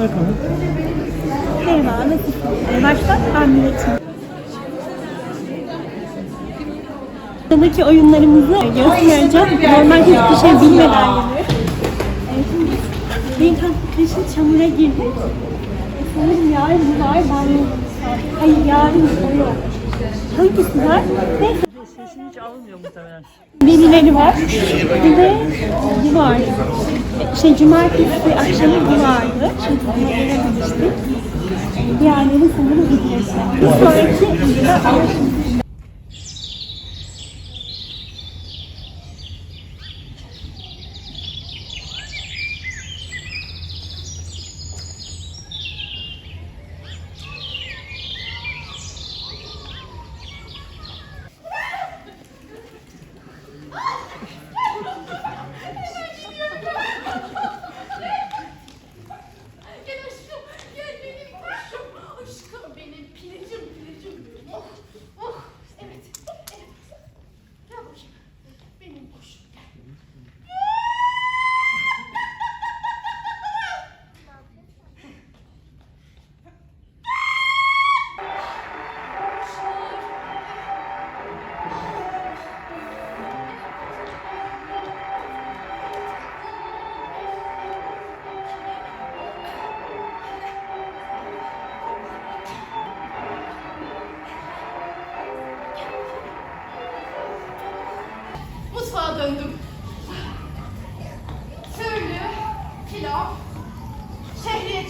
Merhaba, nasılsın? Başta ben Milletim. Buradaki oyunlarımızı göstereceğim. Normal hiçbir şey bilmeden geliyor. Şimdi bir tatlı kaşığı çamura girdik. Sanırım yarın var, ben yok. Hayır, yarın yok. Hangisi var? Neyse. Sesini hiç alınmıyor muhtemelen. Birileri var. Bir de bu var. Şey cumartesi akşamı bu vardı. Şimdi buna gelememiştik. Diğerleri sanırım gidecekler. Bir sonraki videoda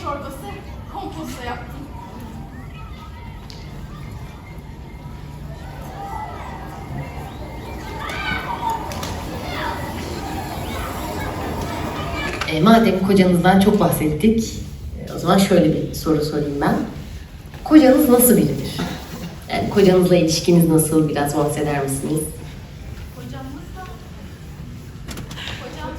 çorbası, komposta yaptım. E, madem kocanızdan çok bahsettik, e, o zaman şöyle bir soru sorayım ben. Kocanız nasıl biridir? Yani kocanızla ilişkiniz nasıl? Biraz bahseder misiniz? Kocamız da... Kocam...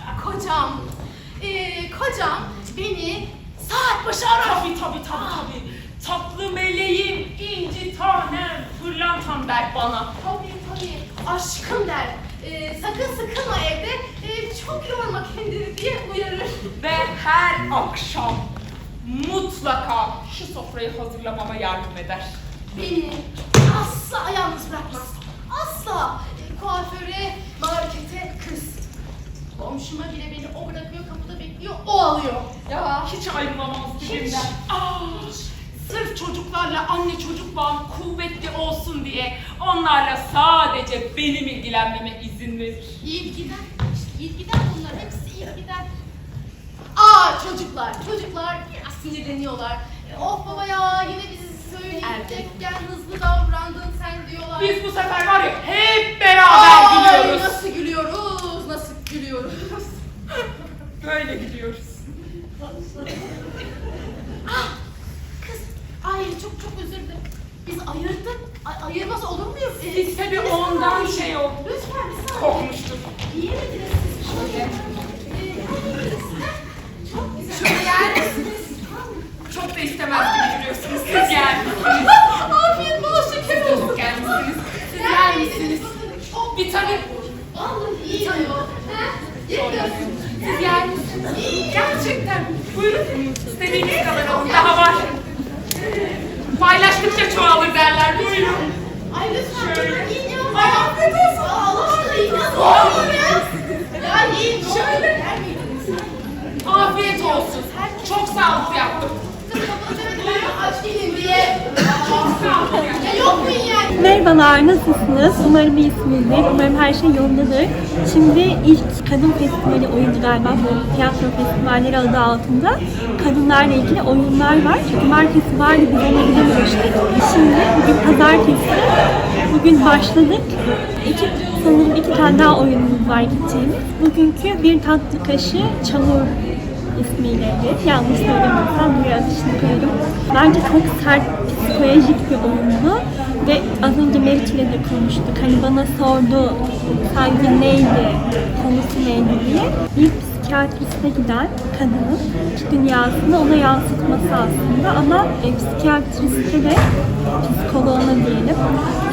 Aa. Kocam... Ee, kocam beni saat başı arar. Tabii tabii tabii tabii. Tatlı meleğim, inci tanem, pırlantam der bana. Tabii tabii aşkım der. Ee, sakın sıkılma evde. Ee, çok yorma kendini diye uyarır. Ve her akşam mutlaka şu sofrayı hazırlamama yardım eder. Beni asla yalnız bırakmaz. Asla. Ee, kuaföre, markete, kız. Komşuma bile beni o bırakıyor, kapıda bekliyor, o alıyor. Ya. Hiç ayrılamaz Hiç. Aa, sırf çocuklarla anne çocuk bağım kuvvetli olsun diye onlarla sadece benim ilgilenmeme izin verir. İyi gider bunlar. Hepsi iyi gider. Aa çocuklar. Çocuklar biraz sinirleniyorlar. E, Of baba ya yine bizi söyleyecekken hızlı davrandın sen diyorlar. Biz bu sefer var ya hep beraber Ay, gülüyoruz. Nasıl gülüyoruz? Nasıl gülüyoruz? Böyle gidiyoruz. ah. Ay çok çok özür dilerim. Biz ayırdık. Ay, ayırmaz olur muyuz? Ee, Biz tabii ondan şey oldu. Lütfen bir saniye. Kokmuştur. İyi misiniz siz? Şöyle. Ee? Heh, Çok güzel. Şöyle yer misiniz? Çok da istemez gibi duruyorsunuz. Siz gelmişsiniz. Afiyet bol şeker olsun. Siz gelmişsiniz. Siz yer misiniz? Çok Bir tabii. Vallahi iyi diyor. Ha? Yemiyorsun. Siz yer misiniz? Gerçekten. Buyurun. İstediğiniz kadar alın. Daha var. Paylaştıkça çoğalır derler. Buyurun. Ay lütfen. Şöyle. Ya. Ay, afiyet olsun. Allah aşkına ya? Ya yiyin. Şöyle. Afiyet olsun. Çok sağlıklı yaptım. Kız aç değilim diye. Çok sağlıklı. Ya yok mu yiyen? Merhabalar, nasılsınız? Umarım iyisinizdir. Umarım her şey yolundadır. Şimdi ilk kadın festivali oyundu galiba bu tiyatro festivalleri adı altında. Kadınlarla ilgili oyunlar var. Cumartesi vardı biz ona gidememiştik. Şimdi bugün pazartesi. Bugün başladık. İki, sanırım iki tane daha oyunumuz var gideceğimiz. Bugünkü bir tatlı kaşığı çamur ismiyleydi. Yanlış söylemiyorsam buraya adışını koyarım. Bence çok sert, psikolojik bir oyundu. Ve az önce Meriç ile de konuştuk. Hani bana sordu sanki neydi, konusu neydi diye. Bir psikiyatriste giden kadının iç dünyasını ona yansıtması aslında ama e, psikiyatriste de psikoloğuna diyelim.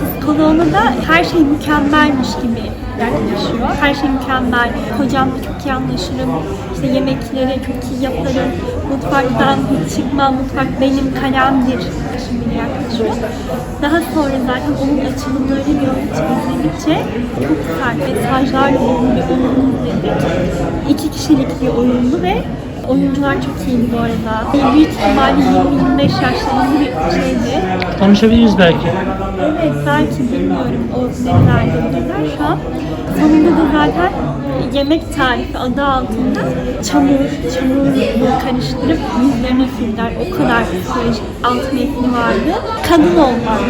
Psikoloğuna da her şey mükemmelmiş gibi yaklaşıyor. Her şey mükemmel. Kocamla çok iyi anlaşırım. İşte yemekleri çok iyi yaparım. Mutfaktan hiç çıkmam. Mutfak benim kalemdir. Şimdi yaklaşıyor. Daha sonra zaten onun açılımlarını gördükçe, izledikçe çok sert mesajlarla dolu bir oyun izledik. İki kişilik bir oyundu ve oyuncular çok iyiydi bu arada. Büyük ihtimalle 20-25 yaşlarında bir şeydi. Tanışabiliriz belki. Evet belki bilmiyorum o nerelerde bilirler şu an. Sonunda da zaten yemek tarifi adı altında çamur, çamurla karıştırıp yüzlerine sürüler. O kadar psikolojik alt metni vardı. Kadın olmak,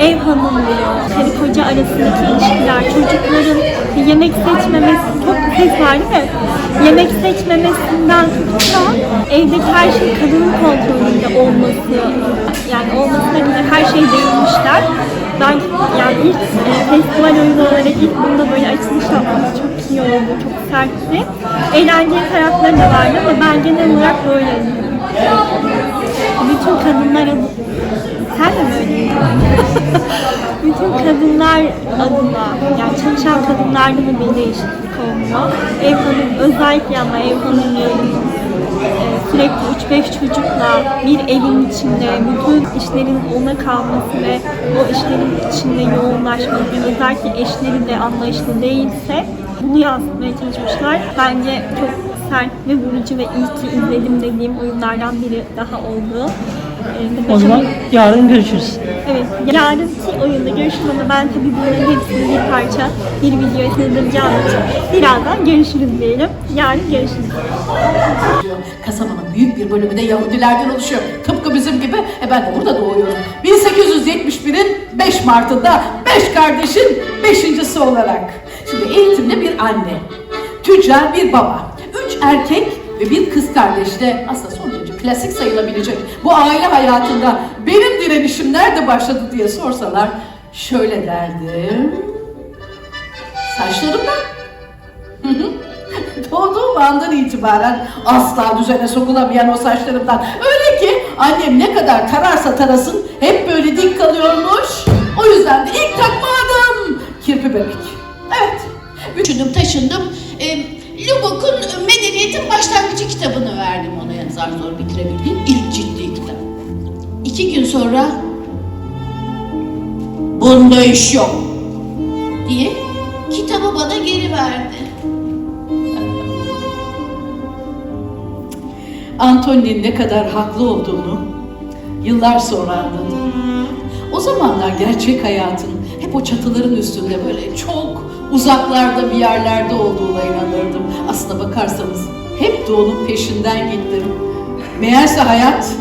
ev hanımlığı, karı koca arasındaki ilişkiler, çocukların yemek seçmemesi, çok değil mi? Yemek seçmemesinden tutup evdeki her şey kadının kontrolünde olması, yani olmasına göre her şey değinmişler. Ben yani ilk e, festival oyunu olarak ilk bunda böyle açılış yapmamız çok iyi oldu, çok sertti. Eğlenceli tarafları da vardı ama ben genel olarak böyle bütün kadınlar adı... Sen de öyleydin? bütün kadınlar adına, yani çalışan kadınlarda da bir değişiklik olmuyor. Ev hanım, özellikle ama ev hanımlarının e, sürekli 3-5 çocukla bir evin içinde bütün işlerin ona kalması ve o işlerin içinde yoğunlaşması ve özellikle eşleri de anlayışlı değilse bunu yansıtmaya çalışmışlar. Bence çok sert ve vurucu ve iyi ki izledim dediğim oyunlardan biri daha oldu. Ee, O zaman yarın görüşürüz. Evet, yarınki oyunda görüşürüz ama ben tabii bunların hepsini bir parça bir videoya sığdıracağım için birazdan görüşürüz diyelim. Yarın görüşürüz. Kasabanın büyük bir bölümü de Yahudilerden oluşuyor. Tıpkı bizim gibi. E ben de burada doğuyorum. 1871'in 5 Mart'ında 5 kardeşin 5.si olarak. Şimdi eğitimli bir anne, tüccar bir baba, 3 erkek ve bir kız kardeşle aslında son klasik sayılabilecek bu aile hayatında benim direnişim nerede başladı diye sorsalar şöyle derdim. Saçlarımdan. Doğduğum andan itibaren asla düzene sokulamayan o saçlarımdan. Öyle ki annem ne kadar tararsa tarasın hep böyle dik kalıyormuş. O yüzden de ilk takma adım kirpi bebek. Evet. Düşündüm taşındım. E, Lubbock'un Medeniyetin Başlangıcı kitabını verdim ona yani zar zor bitirebildiğim ilk ciddi kitap. İki gün sonra bunda iş yok diye kitabı bana geri verdi. Antoni'nin ne kadar haklı olduğunu yıllar sonra anladım. O zamanlar gerçek hayatın hep o çatıların üstünde böyle çok uzaklarda bir yerlerde olduğuna inanırdım. Aslına bakarsanız hep de onun peşinden gittim. Meğerse hayat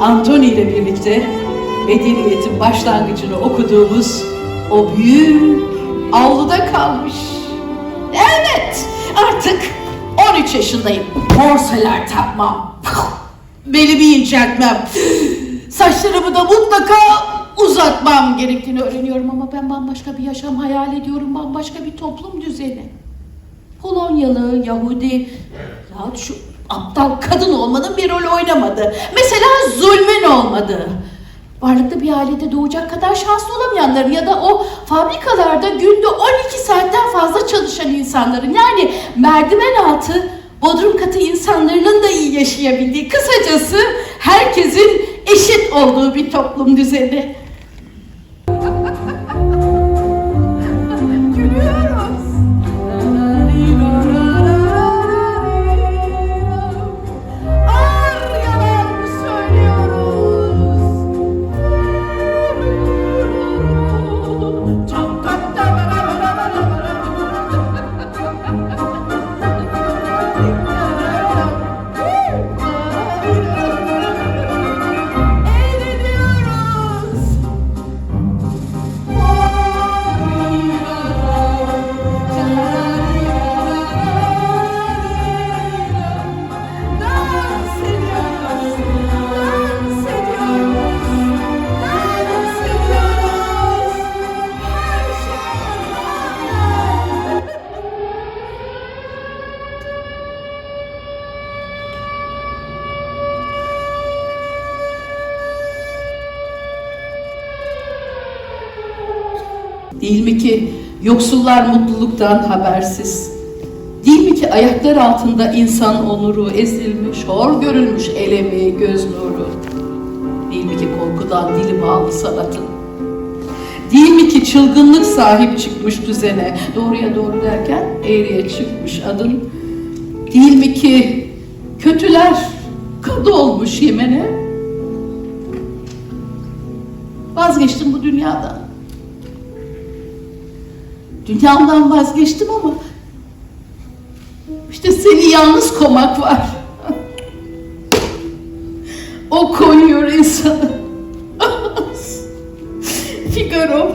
Antoni ile birlikte medeniyetin başlangıcını okuduğumuz o büyük avluda kalmış. Evet, artık 13 yaşındayım. Morseler takmam. Belimi inceltmem. Saçlarımı da mutlaka uzatmam gerektiğini öğreniyorum ama ben bambaşka bir yaşam hayal ediyorum. Bambaşka bir toplum düzeni. Polonyalı, Yahudi, ya şu aptal kadın olmanın bir rol oynamadı. Mesela zulmün olmadı. Varlıklı bir ailede doğacak kadar şanslı olamayanların ya da o fabrikalarda günde 12 saatten fazla çalışan insanların yani merdiven altı bodrum katı insanların da iyi yaşayabildiği kısacası herkesin eşit olduğu bir toplum düzeni. Yoksullar mutluluktan habersiz? Değil mi ki ayaklar altında insan onuru ezilmiş, hor görülmüş el emeği, göz nuru? Değil mi ki korkudan dili bağlı sanatın? Değil mi ki çılgınlık sahip çıkmış düzene, doğruya doğru derken eğriye çıkmış adın? Değil mi ki kötüler kadı olmuş Yemen'e? Vazgeçtim bu dünyadan. Dünyamdan vazgeçtim ama işte seni yalnız komak var. O koyuyor insanı. Figaro.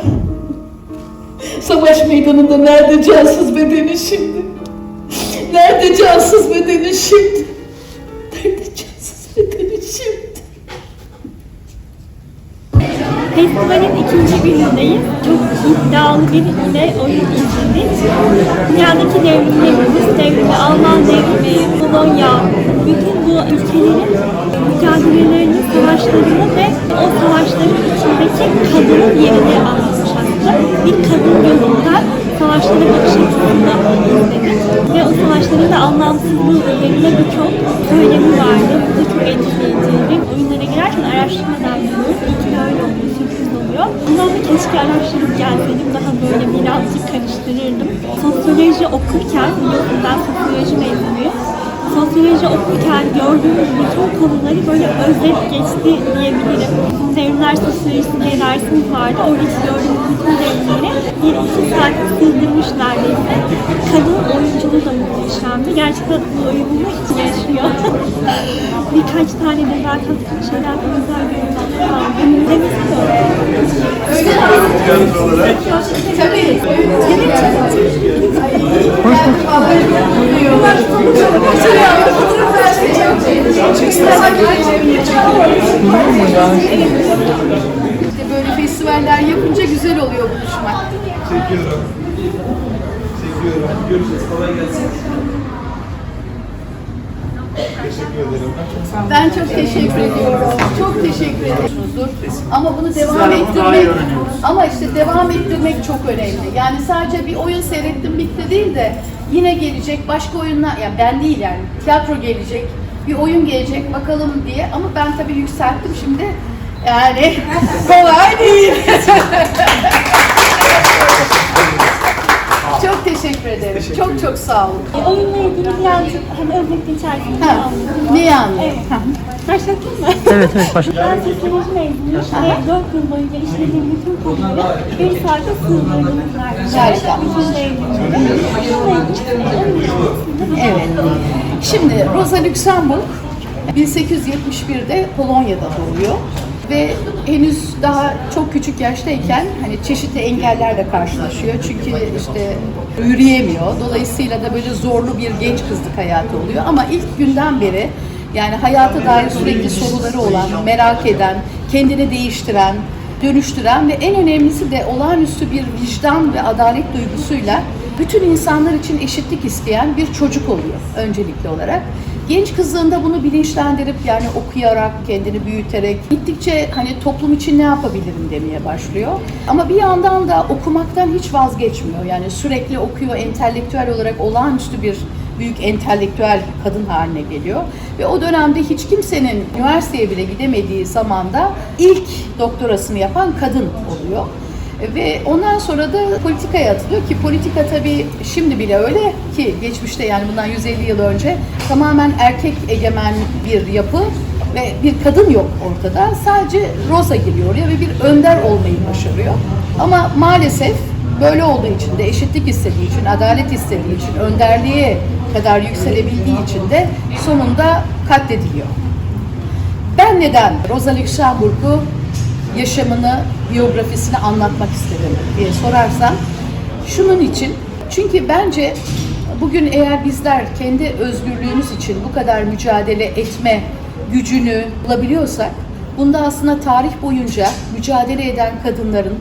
Savaş meydanında nerede cansız bedeni şimdi? Nerede cansız bedeni şimdi? Nerede cansız bedeni şimdi? Festivalin ikinci günündeyiz. Çok iddialı bir ile oyun izledik. Dünyadaki devrimleri, Rus devrimi, Alman devrimi, Polonya, bütün bu ülkelerin mücadelelerini, savaşlarını ve o savaşların içindeki kadının yerini anlatmış. Bir kadın gözünden savaşlara bakış açısında izledik. Ve o savaşların da anlamsızlığı üzerine birçok söylemi vardı. Bu da çok etkileyiciydi. Oyunlara girerken araştırmadan gidiyoruz. Araştırıp gelseydim. Daha böyle birazcık karıştırırdım. Sosyoloji okurken, ben sosyoloji mezunuyum. Sosyoloji okurken gördüğümüz bütün konuları böyle özet geçti diyebilirim. Devrimler sosyolojisi diye dersimiz vardı. Orada hiç gördüğümüz bütün devrimleri bir iki saat sığdırmış neredeyse. Kadın oyunculuğu da muhteşemdi. Gerçekten bu oyununu hiç yaşıyor. Birkaç tane de zaten şeyler özel görüntüler var. Demek istiyorum. Tabii. İşte böyle festivaller yapınca güzel oluyor buluşmak. Çekiyorum. Çekiyorum. Görüşürüz. Kolay gelsin. Teşekkür ederim. Ben çok teşekkür ediyorum. Çok teşekkür ediyorsunuzdur. Ama bunu devam ettirmek ama işte devam ettirmek çok önemli. Yani sadece bir oyun seyrettim bitti değil de yine gelecek başka oyunlar ya ben değil yani tiyatro gelecek bir oyun gelecek bakalım diye ama ben tabii yükselttim şimdi yani kolay değil. çok teşekkür ederim. Çok çok sağ olun. Oyunla ilgili birazcık hani özet geçersiniz. Ha, neyi anlayayım? Ha. Başlatayım mı? Evet evet başla. Ben sosyoloji mezunuyum ve 4 yıl boyunca işlediğim bütün konuları bir saate sığdırdım. Harika. Evet. Şimdi Rosa Luxemburg 1871'de Polonya'da doğuyor ve henüz daha çok küçük yaştayken hani çeşitli engellerle karşılaşıyor. Çünkü işte yürüyemiyor. Dolayısıyla da böyle zorlu bir genç kızlık hayatı oluyor. Ama ilk günden beri yani hayata dair sürekli soruları olan, merak eden, kendini değiştiren, dönüştüren ve en önemlisi de olağanüstü bir vicdan ve adalet duygusuyla bütün insanlar için eşitlik isteyen bir çocuk oluyor öncelikli olarak. Genç kızlığında bunu bilinçlendirip yani okuyarak, kendini büyüterek gittikçe hani toplum için ne yapabilirim demeye başlıyor. Ama bir yandan da okumaktan hiç vazgeçmiyor. Yani sürekli okuyor, entelektüel olarak olağanüstü bir büyük entelektüel kadın haline geliyor. Ve o dönemde hiç kimsenin üniversiteye bile gidemediği zamanda ilk doktorasını yapan kadın oluyor. Ve ondan sonra da politikaya atılıyor ki politika tabii şimdi bile öyle ki geçmişte yani bundan 150 yıl önce tamamen erkek egemen bir yapı ve bir kadın yok ortada. Sadece Rosa giriyor oraya ve bir önder olmayı başarıyor. Ama maalesef böyle olduğu için de eşitlik istediği için, adalet istediği için, önderliğe kadar yükselebildiği için de sonunda katlediliyor. Ben neden Rosa Luxemburg'u yaşamını, biyografisini anlatmak istedim diye sorarsan şunun için çünkü bence bugün eğer bizler kendi özgürlüğümüz için bu kadar mücadele etme gücünü bulabiliyorsak bunda aslında tarih boyunca mücadele eden kadınların,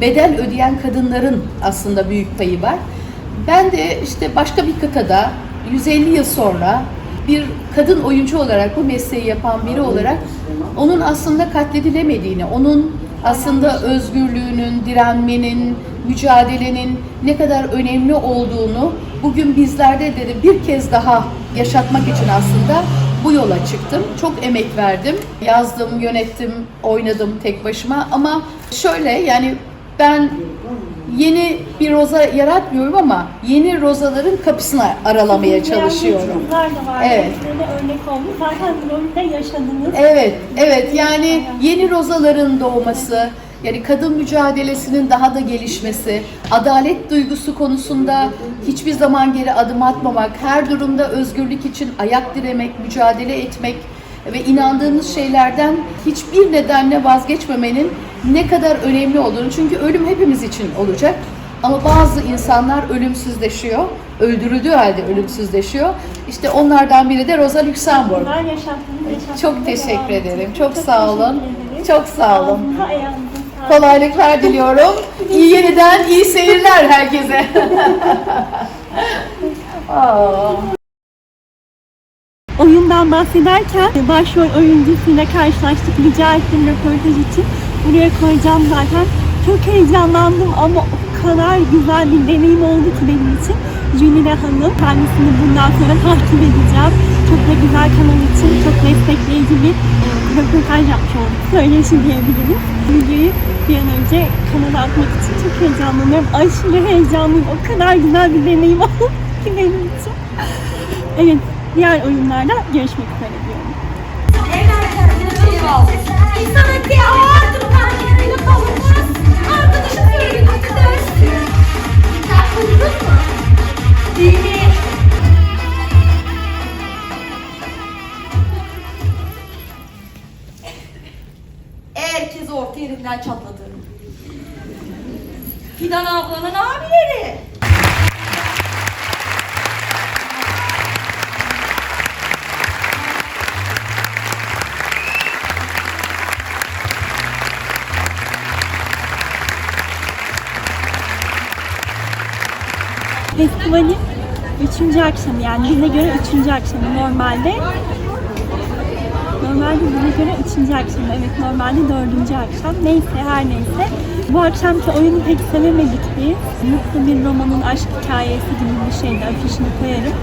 bedel ödeyen kadınların aslında büyük payı var. Ben de işte başka bir kıtada 150 yıl sonra bir kadın oyuncu olarak bu mesleği yapan biri olarak onun aslında katledilemediğini, onun aslında özgürlüğünün, direnmenin, mücadelenin ne kadar önemli olduğunu bugün bizlerde de bir kez daha yaşatmak için aslında bu yola çıktım. Çok emek verdim. Yazdım, yönettim, oynadım tek başıma ama şöyle yani ben yeni bir roza yaratmıyorum ama yeni rozaların kapısını aralamaya çalışıyorum. Kızlar da var. Evet. Size de örnek olmuş. Zaten rolde yaşadınız. Evet, evet yani yeni rozaların doğması, yani kadın mücadelesinin daha da gelişmesi, adalet duygusu konusunda hiçbir zaman geri adım atmamak, her durumda özgürlük için ayak diremek, mücadele etmek ve inandığımız şeylerden hiçbir nedenle vazgeçmemenin ne kadar önemli olduğunu. Çünkü ölüm hepimiz için olacak. Ama bazı insanlar ölümsüzleşiyor, öldürüldüğü halde ölümsüzleşiyor. İşte onlardan biri de Rosa Luxemburg. Güzel yaşattınız. yaşattınız. Çok teşekkür ederim. Çok sağ olun. Çok sağ olun. Kolaylıklar diliyorum. İyi yeniden iyi seyirler herkese. Aa. Oyundan bahsederken başrol oyuncusuyla karşılaştık. Rica ettim röportaj için. Buraya koyacağım zaten. Çok heyecanlandım ama o kadar güzel bir deneyim oldu ki benim için. Jülide Hanım. Kendisini bundan sonra takip edeceğim. Çok da güzel kanal için çok destekleyici bir e, röportaj yapmış olduk. Söyleşi diyebiliriz. Videoyu bir an önce kanala atmak için çok heyecanlanıyorum. Aşırı heyecanlıyım. O kadar güzel bir deneyim oldu ki benim için. Evet, diğer oyunlarda görüşmek üzere diyorum. Herkes orta yerinden çatladı. Fidan ablanın abileri. Festivalin üçüncü akşamı yani bize göre üçüncü akşamı normalde Normalde bize göre üçüncü akşam, evet normalde dördüncü akşam. Neyse her neyse. Bu akşamki oyunu pek sevemedik biz. Mutlu bir romanın aşk hikayesi gibi bir şeydi, afişini koyarım.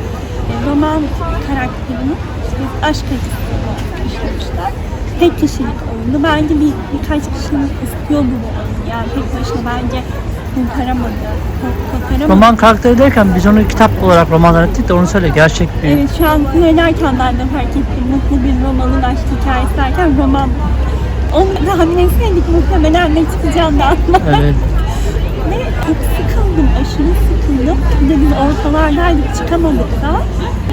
E, roman karakterinin işte aşk acısı işlemişler. Tek kişilik oyundu. Bence bir, birkaç kişinin istiyor bu oyunu. Yani tek başına bence kurtaramadı. Roman karakteri derken biz onu kitap olarak romanlar ettik de onu söyle gerçek bir. Evet şu an söylerken ben de fark ettim. Mutlu bir romanın aşk hikayesi derken roman. Onu tahmin etseydik muhtemelen ne çıkacağını da anlamadım. Evet. Ve çok sıkıldım, aşırı sıkıldım. Bir de biz ortalardaydık, çıkamadık da.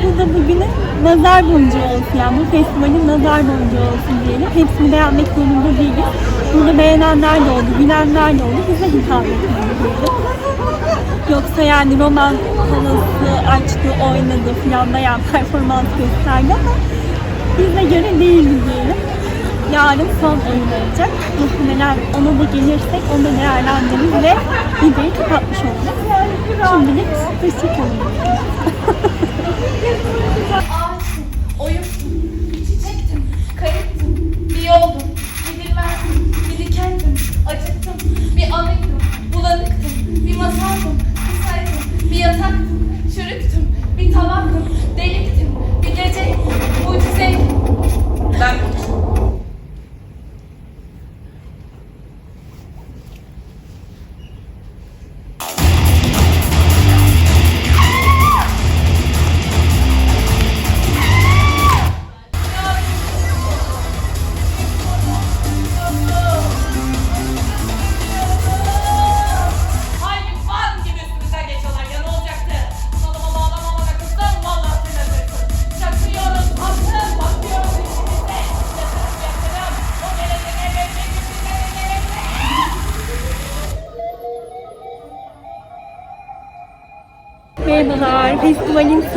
Bu da bugünün nazar boncuğu olsun yani bu festivalin nazar boncuğu olsun diyelim. Hepsini beğenmek zorunda değiliz. Burada beğenenler de oldu, gülenler de oldu. Bize hitap etmedi. Yoksa yani roman havası açtı, oynadı filan da yani performans gösterdi ama bize göre değildi diyelim. Yarın son oyun olacak. Muhtemelen ona da gelirsek onu da değerlendiririz ve videoyu kapatmış olacağız. Şimdilik hoşçakalın.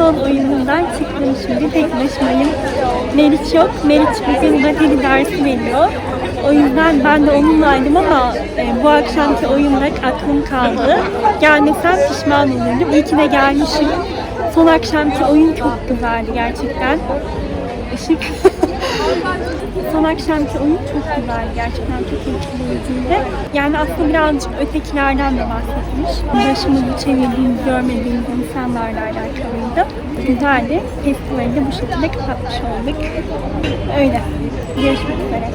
Son oyunundan çıktım şimdi. Tek başımayım. Meriç yok. Meriç bugün bateri dersi veriyor. O yüzden ben de onunlaydım ama e, bu akşamki oyunda aklım kaldı. Gelmesem pişman olurdum. İyi ki de gelmişim. Son akşamki oyun çok güzeldi gerçekten. Işık. Son akşamki oyun çok güzel. Gerçekten çok etkileyiciydi. Yani aslında birazcık ötekilerden de bahsetmiş. Başımızı çevirdiğimiz, görmediğimiz insanlarla alakalıydı. Güzeldi. Festivali de bu şekilde kapatmış olduk. Öyle. Görüşmek üzere.